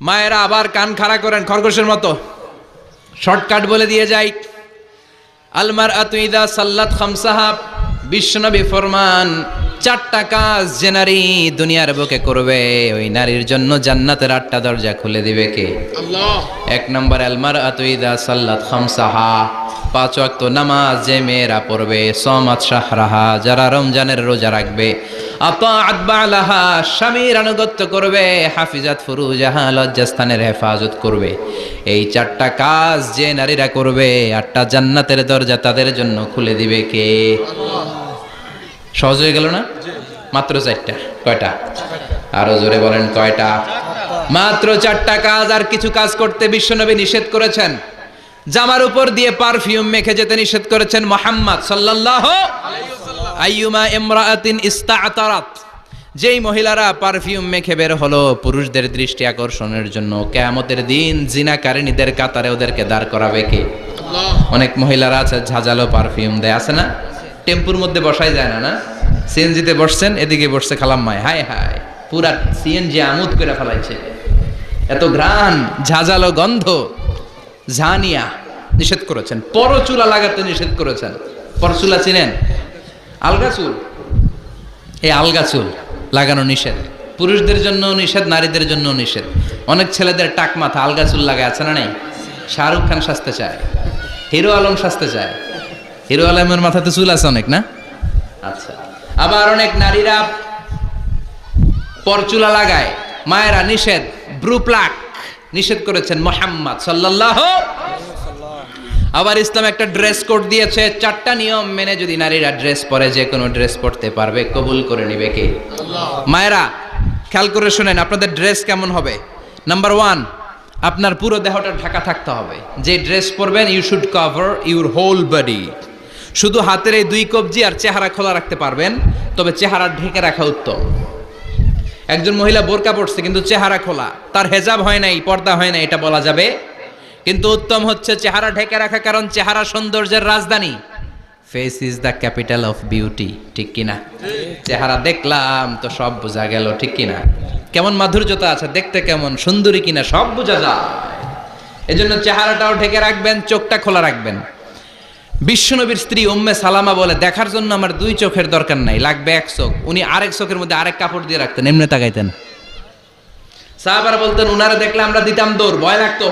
মায়েরা আবার কান খাড়া করেন খরগোশের মতো। শর্টকাট বলে দিয়ে যাই আলমার আতুইদা সাল্লাত খামসাহাব বিশ্বনবী ফরমান চারটা কাজ যে নারী দুনিয়ার বুকে করবে ওই নারীর জন্য জান্নাতের আটটা দরজা খুলে দিবে কে? এক নম্বর আলমার আতুইদা সাল্লাত খামসাহা। পাঁচ ওয়াক্ত নামাজ যে মেয়েরা পড়বে সমাত শাহরাহা যারা রমজানের রোজা রাখবে। স্বামীর আনুগত্য করবে হাফিজাত ফুরুজাহা লজ্জাস্থানের হেফাজত করবে। এই চারটা কাজ যে নারীরা করবে আটটা জান্নাতের দরজা তাদের জন্য খুলে দিবে কে? সহজ হয়ে গেল না? মাত্র চারটা। কয়টা? আরও জোরে বলেন কয়টা? মাত্র চারটা কাজ আর কিছু কাজ করতে বিশ্বনবী নিষেধ করেছেন। জামার উপর দিয়ে পারফিউম মেখে যেতে নিষেধ করেছেন মোহাম্মদ সাল্লাল্লাহু আইয়ুমা ইস্তাআতারাত। যেই মহিলারা পারফিউম মেখে বের হলো পুরুষদের দৃষ্টি আকর্ষণের জন্য কেয়ামতের দিন জিনাকারিনীদের কাতারে ওদেরকে দাঁড় করাবে কে? অনেক মহিলারা আছে ঝাঁঝালো পারফিউম দেয় আছে না? টেম্পুর মধ্যে বসাই যায় না না? সিএনজিতে বসছেন, এদিকে বসছে খালাম্মায় হায় হায়, পুরা সিএনজি আমুদ করে ফেলাইছে। এত ঘ্রাণ, ঝাঁঝালো গন্ধ, ঝানিয়া। নিষেধ করেছেন। পরচুলা লাগাতে নিষেধ করেছেন। পরচুলা চিনেন? আলগা চুল। এই আলগা চুল লাগানো নিষেধ। পুরুষদের জন্য নিষেধ, নারীদের জন্য নিষেধ। অনেক ছেলেদের টাক মাথা আলগা চুল লাগায়, আছে না নেই? শাহরুখ খান সাজতে চায়। হিরো আলম সাজতে চায়। হিরো আলমের মাথাতে চুল আছে অনেক, না? আচ্ছা। আবার অনেক নারীরা পরচুলা লাগায়। মায়েরা নিষেধ, ব্রু প্লাক নিষেধ করেছেন মোহাম্মদ সাল্লাল্লাহু আবার ইসলাম একটা ড্রেস কোড দিয়েছে, চারটা নিয়ম মেনে যদি নারীরা ড্রেস পরে, যে কোনো ড্রেস পরতে পারবে, কবুল করে নিবে কে? মায়েরা, খেয়াল করে শুনেন, আপনাদের ড্রেস কেমন হবে? নাম্বার ওয়ান, আপনার পুরো দেহটা ঢাকা থাকতে হবে। যে ড্রেস পরবেন you should cover your whole body শুধু হাতের এই দুই কবজি আর চেহারা খোলা রাখতে পারবেন, তবে চেহারা ঢেকে রাখা উত্তম। একজন মহিলা বোরকা পড়ছে কিন্তু চেহারা খোলা। তার হেজাব হয় নাই, পর্দা হয় না এটা বলা যাবে। কিন্তু উত্তম হচ্ছে চেহারা ঢেকে রাখা, কারণ চেহারা সৌন্দর্যের রাজধানী। Face is the capital of beauty ঠিক কিনা? চেহারা দেখলাম তো সব বোঝা গেল, ঠিক কিনা? কেমন মাধুর্যতা আছে, দেখতে কেমন, সুন্দরী কিনা, সব বোঝা যায়। এজন্য চেহারাটাও ঢেকে রাখবেন, চোখটা খোলা রাখবেন। বিশ্বনবীর স্ত্রী উম্মে সালামা বলে, দেখার জন্য আমার দুই চোখের দরকার নাই, লাগবে এক চোখ। উনি আরেক চোখের মধ্যে আরেক কাপড় দিয়ে রাখতেন, এমনি তাকাইতেন। সাহাবারা বলতেন, উনারা দেখলে আমরা দিতাম দৌড়, ভয় লাগতো।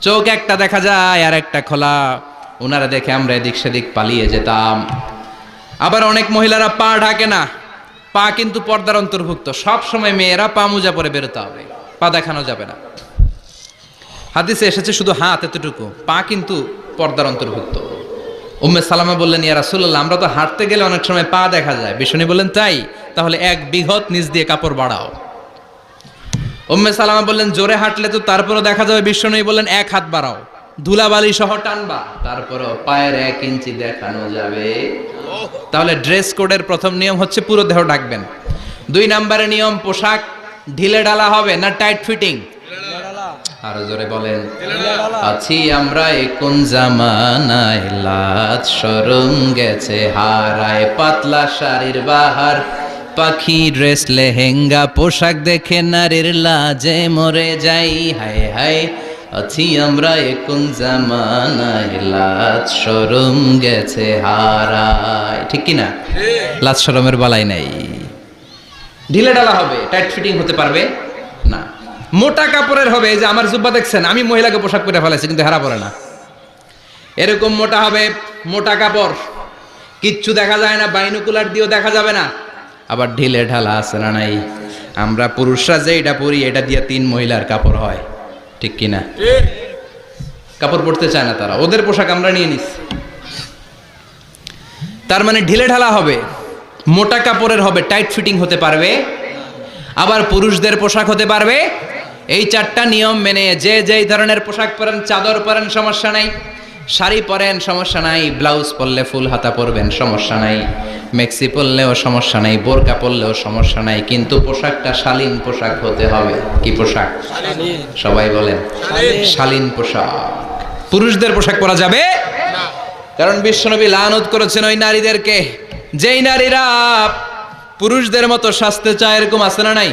চোখ একটা দেখা যায়, আর একটা খোলা। ওনারা দেখে আমরা এদিক সেদিক পালিয়ে যেতাম। আবার অনেক মহিলারা পা ঢাকে না, পা কিন্তু পর্দার অন্তর্ভুক্ত। সব সময় মেয়েরা পা মোজা পরে বেরোতে হবে, পা দেখানো যাবে না। হাদিসে এসেছে শুধু হাত এতটুকু, পা কিন্তু পর্দার অন্তর্ভুক্ত। উম্মে সালামা বললেন, ইয়া রাসূলুল্লাহ, আমরা তো হাঁটতে গেলে অনেক সময় পা দেখা যায়। বিষ্ণু বললেন, তাই, তাহলে এক বিঘত নিচ দিয়ে কাপড় বাড়াও। উম্মে সালামা বললেন, জোরে হাঁটলে তো তারপরও দেখা যাবে। বিশ্বনবী বললেন, এক হাত বাড়াও। ধুলাবালি সহ টানবা, তারপরও পায়ের এক ইঞ্চি দেখানো যাবে। তাহলে ড্রেস কোডের প্রথম নিয়ম হচ্ছে, পুরো দেহ ডাকবেন দুই নম্বরের নিয়ম, পোশাক ঢিলে ডালা হবে না টাইট ফিটিং? আরও জোরে বলেন। আছি আমরা এখন জামানায় লাজ সরম গেছে হারায় পাতলা শাড়ির বাহার পাখি ড্রেস লেহেঙ্গা পোশাক দেখে নারীর লাজে মরে যাই। হায় হায় আছি আমরা এখন জামানায় লাজ সরম গেছে হারায়। ঠিক কি না লাজ সরমের বালাই নাই। ঢিলে ডালা হবে টাইট ফিটিং হতে পারবে। মোটা কাপড়ের হবে যে আমার জুব্বা দেখছেন, আমি মহিলাকে পোশাক পরে ফেলেছি কিন্তু হেরা পড়ে না। এরকম মোটা হবে, মোটা কাপড়, কিচ্ছু দেখা যায় না, বাইনুকুলার দিয়েও দেখা যাবে না। আবার ঢিলে ঢালা আছে না নাই? আমরা পুরুষরা যে এটা পরি, এটা দিয়ে তিন মহিলার কাপড় হয়, ঠিক কিনা কাপড় পরতে চায় না তারা, ওদের পোশাক আমরা নিয়ে নিচ্ছি তার মানে ঢিলে ঢালা হবে, মোটা কাপড়ের হবে, টাইট ফিটিং হতে পারবে, আবার পুরুষদের পোশাক হতে পারবে এই চারটা নিয়ম মেনে যে যেই ধরনের পোশাক পরেন চাদর পরেন সমস্যা নাই। শাড়ি পরেন সমস্যা নাই। ব্লাউজ পরলে ফুল হাতা পরবেন সমস্যা নাই। মেক্সি পরলেও সমস্যা নাই বোরকা পরলেও সমস্যা নাই। কিন্তু পোশাকটা শালীন পোশাক হতে হবে। কি পোশাক? সবাই বলেন শালীন। পোশাক। পুরুষদের পোশাক পরা যাবে? কারণ বিশ্বনবী লানত করেছেন ওই নারীদেরকে। যেই নারীরা পুরুষদের মতো সাজতে চায় এরকম আছে না নাই?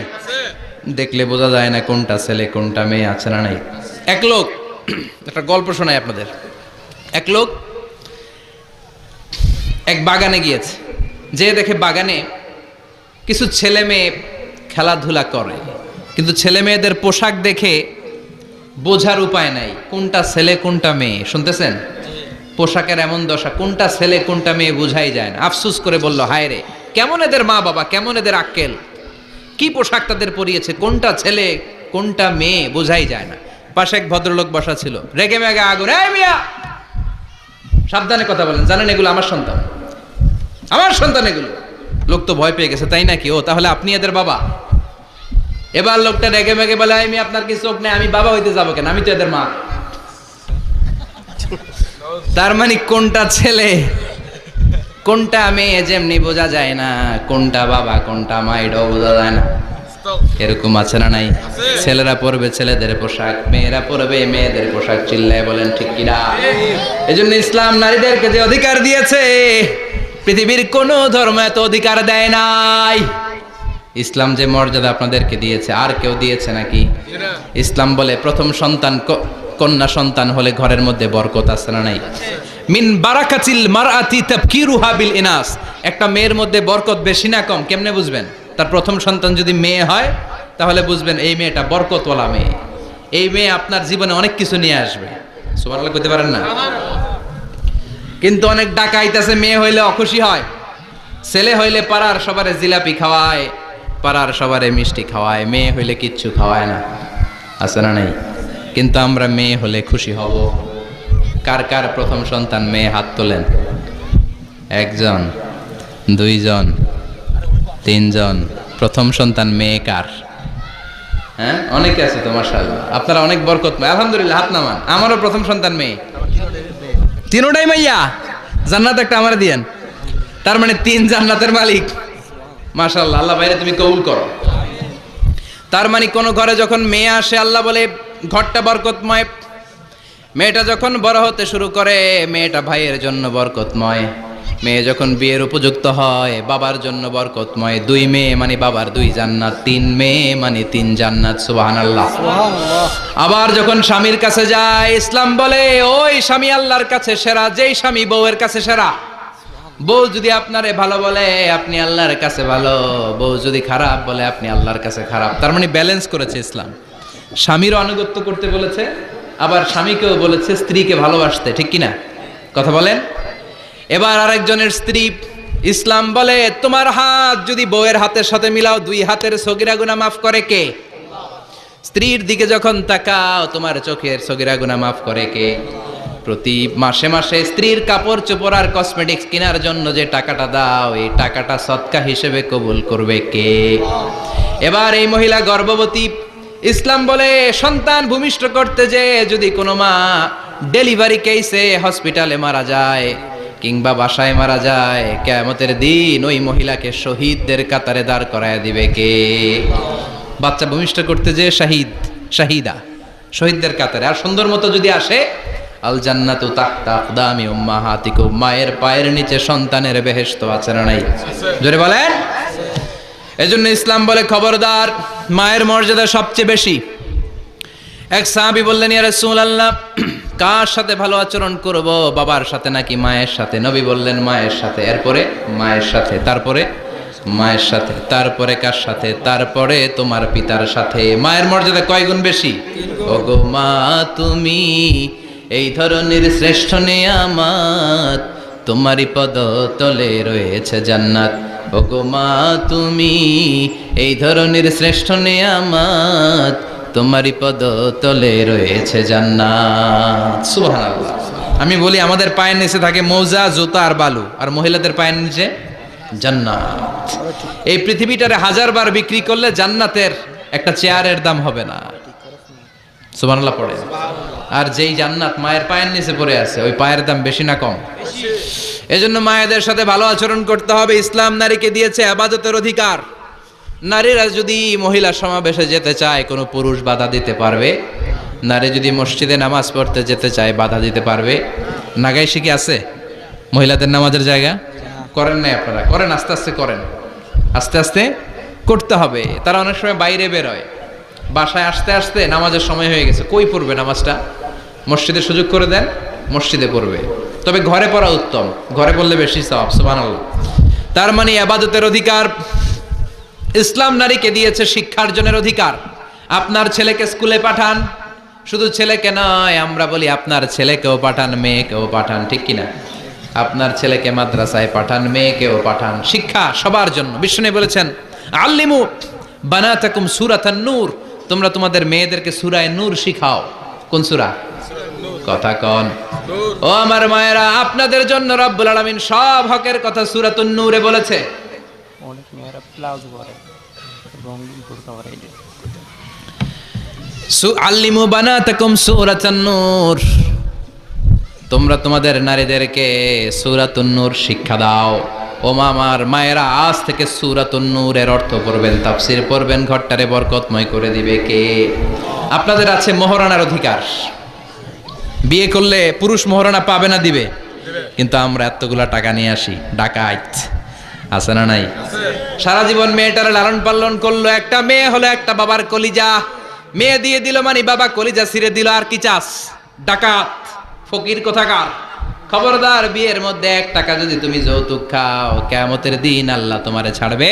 দেখলে বোঝা যায় না কোনটা ছেলে, কোনটা মেয়ে আছে না নাই। এক লোক, একটা গল্প শোনাই আপনাদের। এক লোক এক বাগানে গিয়েছে। যে দেখে বাগানে কিছু ছেলে মেয়ে খেলাধুলা করে। কিন্তু ছেলে মেয়েদের পোশাক দেখে বোঝার উপায় নাই, কোনটা ছেলে, কোনটা মেয়ে। শুনতেছেন? পোশাকের এমন দশা, কোনটা ছেলে, কোনটা মেয়ে বোঝাই যায় না। আফসুস করে বলল, হায় রে, কেমন এদের মা বাবা কেমন এদের আক্কেল? কি পোশাক তাদের পরিয়েছে? কোনটা ছেলে, কোনটা মেয়ে, বোঝাই যায় না। পাশে এক ভদ্রলোক বসা ছিল। রেগে মেগে আগুন সাবধানে কথা বলেন, জানেন এগুলো আমার সন্তান। আমার সন্তান এগুলো। লোক তো ভয় পেয়ে গেছে, তাই নাকি? ও, তাহলে আপনি এদের বাবা? এবার লোকটা রেগে মেগে বলে আমি আপনার কি চোখ নেই? আমি বাবা হইতে যাব কেন? আমি তো এদের মা। তার মানে কোনটা ছেলে? কোনটা মেয়ে যেমনি বোঝা যায় না কোনটা বাবা কোনটা মা এটাও বোঝা যায় না। এরকম আছে না নাই? ছেলেরা পরবে ছেলেদের পোশাক মেয়েরা পরবে মেয়েদের পোশাক চিল্লায় বলেন ঠিক কিনা? এই জন্য ইসলাম নারীদেরকে যে অধিকার দিয়েছে পৃথিবীর কোনো ধর্ম এত অধিকার দেয় নাই। ইসলাম যে মর্যাদা আপনাদেরকে দিয়েছে আর কেউ দিয়েছে নাকি? ইসলাম বলে প্রথম সন্তান কন্যা সন্তান হলে ঘরের মধ্যে বরকত আছে না নাই? মিন বারাকাতিল মারআতি তাবকিরুহা বিল ইনাস। একটা মেয়ের মধ্যে বরকত বেশি না কম, কেমনে বুঝবেন? তার প্রথম সন্তান যদি মেয়ে হয়, তাহলে বুঝবেন এই মেয়েটা বরকতওয়ালা মেয়ে। এই মেয়ে আপনার জীবনে অনেক কিছু নিয়ে আসবে। সুবহানাল্লাহ কইতে পারেন না? কিন্তু অনেক ডাকাইতেছে মেয়ে হইলে অখুশি হয়। ছেলে হইলে পাড়ার সবারে জিলাপি খাওয়ায়, পাড়ার সবারে মিষ্টি খাওয়ায়, মেয়ে হইলে কিচ্ছু খাওয়ায় না। আছে না নাই? কিন্তু আমরা মেয়ে হলে খুশি হব। কার কার প্রথম সন্তান মেয়ে হাত তোলেন? একজন, দুইজন, তিনজন। প্রথম সন্তান মেয়ে কার? হ্যাঁ অনেকে আছে তো, মাশাআল্লাহ। আপনারা অনেক বরকত আলহামদুলিল্লাহ, হাত নামান। আমারও প্রথম সন্তান মেয়ে। তিনোটাই মাইয়া? জান্নাত একটা আমার দিয়েন। তার মানে তিন জান্নাতের মালিক। মাশাল্লাহ আল্লাহ বাইরে তুমি কবুল করো। তার মানে কোন ঘরে যখন মেয়ে আসে, আল্লাহ বলে, ঘরটা বরকতময় মেয়েটা যখন বড় হতে শুরু করে মেয়েটা ভাইয়ের জন্য বরকতময়। মেয়ে যখন বিয়ের উপযুক্ত হয় বাবার জন্য বরকতময়। দুই মেয়ে মানে বাবার দুই জান্নাত তিন মেয়ে মানে তিন জান্নাত সুবহানাল্লাহ। আবার যখন স্বামীর কাছে যায় ইসলাম বলে ওই স্বামী আল্লাহর কাছে সেরা যেই স্বামী বউয়ের কাছে সেরা। বউ যদি আপনারে ভালো বলে আপনি আল্লাহর কাছে ভালো। বউ যদি খারাপ বলে আপনি আল্লাহর কাছে খারাপ। তার মানে ব্যালেন্স করেছে ইসলাম। স্বামীরও আনুগত্য করতে বলেছে আবার স্বামীকেও বলেছে, স্ত্রীকে ভালোবাসতে ঠিক কি না কথা বলেন? এবার আরেকজনের স্ত্রী, ইসলাম বলে, তোমার হাত যদি বউয়ের হাতের সাথে মিলাও, দুই হাতের সগিরা গুনা মাফ করে কে? স্ত্রীর দিকে যখন তাকাও, তোমার চোখের সগিরা গুনা মাফ করে কে? প্রতি মাসে মাসে স্ত্রীর কাপড় চোপড় আর কসমেটিক্স কেনার জন্য যে টাকাটা দাও, এই টাকাটা সৎকা হিসেবে কবুল করবে কে? এবার এই মহিলা গর্ভবতী ইসলাম বলে সন্তান ভূমিষ্ঠ করতে যে যদি কোনো মা ডেলিভারি কেসে হসপিটালে মারা যায় কিংবা বাসায় মারা যায়, কেয়ামতের দিন ওই মহিলাকে শহীদদের কাতারে দাঁড় করায় দিবে কে? বাচ্চা ভূমিষ্ঠ করতে যে শাহিদ, শাহিদা, শহীদদের কাতারে। আর সুন্দর মতো যদি আসে আল জান্নাতু তাহতা আকদামি উম্মাহাতিকুম। মায়ের পায়ের নিচে সন্তানের বেহেশত আছে না নাই? জোরে বলেন? এজন্য ইসলাম বলে খবরদার মায়ের মর্যাদা সবচেয়ে বেশি। এক সাহাবি বললেন, ইয়া রাসূলুল্লাহ, কার সাথে ভালো আচরণ করব? বাবার সাথে নাকি মায়ের সাথে? নবী বললেন, মায়ের সাথে। এরপরে, মায়ের সাথে। তারপরে, মায়ের সাথে। তারপরে, কার সাথে? তারপরে, তোমার পিতার সাথে। মায়ের মর্যাদা কয় গুণ বেশি? ওগো মা, তুমি এই ধরনের শ্রেষ্ঠ নেয়ামাত তোমারই পদ তলে রয়েছে জান্নাত। ওগো মা, তুমি এই ধরনের শ্রেষ্ঠ নেয়ামাত তোমারই পদ তলে রয়েছে জান্নাত। সুবহানাল্লাহ। আমি বলি, আমাদের পায়ের নিচে থাকে মৌজা, জুতা আর বালু, আর মহিলাদের পায়ের নিচে জান্নাত। এই পৃথিবীটারে হাজার বার বিক্রি করলে জান্নাতের একটা চেয়ারের দাম হবে না। সুবহানাল্লাহ পড়ে। আর যেই জান্নাত মায়ের পায়ের নিচে পড়ে আছে, ওই পায়ের দাম বেশি না কম? এজন্য মায়েদের সাথে ভালো আচরণ করতে হবে। ইসলাম নারীকে দিয়েছে আবাদতের অধিকার। নারীরা যদি মহিলা সমাবেশে যেতে চায়, কোনো পুরুষ বাধা দিতে পারবে। নারী যদি মসজিদে নামাজ পড়তে যেতে চায়, বাধা দিতে পারবে। নাগাই শিখে আছে? মহিলাদের নামাজের জায়গা? করেন নাই আপনারা? করেন, আস্তে আস্তে করেন। আস্তে আস্তে করতে হবে। তারা অনেক সময় বাইরে বেরোয়। বাসায় আসতে আসতে নামাজের সময় হয়ে গেছে। কই পড়বে নামাজটা? মসজিদে সুযোগ করে দেন, মসজিদে পড়বে। তবে ঘরে পড়া উত্তম। ঘরে পড়লে বেশি সব সুবহানাল্লাহ। তার মানে আবাদতের অধিকার, ইসলাম নারীকে দিয়েছে শিক্ষার্জনের অধিকার। আপনার ছেলেকে স্কুলে পাঠান, শুধু ছেলেকে নয়, আমরা বলি আপনার ছেলেকেও পাঠান, মেয়েকেও পাঠান, ঠিক কিনা আপনার ছেলেকে মাদ্রাসায় পাঠান, মেয়েকেও পাঠান। শিক্ষা সবার জন্য। বিষ্ণু বলেছেন, আল্লিমু বানাতাকুম সুরাতান নূর। তোমরা তোমাদের মেয়েদেরকে সুরায় নূর শিখাও। কোন সুরা? কথা কন। ও আমার মায়েরা আপনাদের জন্য রব্বুল আলামিন সব হকের কথা সূরাতুন নূরে বলেছে। অনেক মেয়েরা প্লাউজ পরে এবং বোরকা পরে। এই যে। সু আল্লিমু বানাতাকুম সূরাতান নূর। তোমরা তোমাদের নারীদেরকে সূরাতুন নূর শিক্ষা দাও। ও মামার মায়েরা আজ থেকে সূরাতুন নূরের অর্থ পড়বেন তাফসীর পড়বেন ঘরটারে বরকতময় করে দিবে কে? আপনাদের আছে মোহরানার অধিকার। বিয়ে করলে পুরুষ মোহরানা পাবে না, দিবে। কিন্তু আমরা এতগুলা টাকা নিয়ে আসি, ডাকাইত। আছে না নাই? সারা জীবন মেয়েটার লালন পালন করল, একটা মেয়ে হলো একটা বাবার কলিজা। মেয়ে দিয়ে দিল মানে বাবা কলিজা ছিঁড়ে দিল, আর কি চাস? ডাকাত, ফকির কোথাকার? খবরদার বিয়ের মধ্যে এক টাকা যদি তুমি যৌতুক খাও কেমতের দিন আল্লাহ তোমারে ছাড়বে।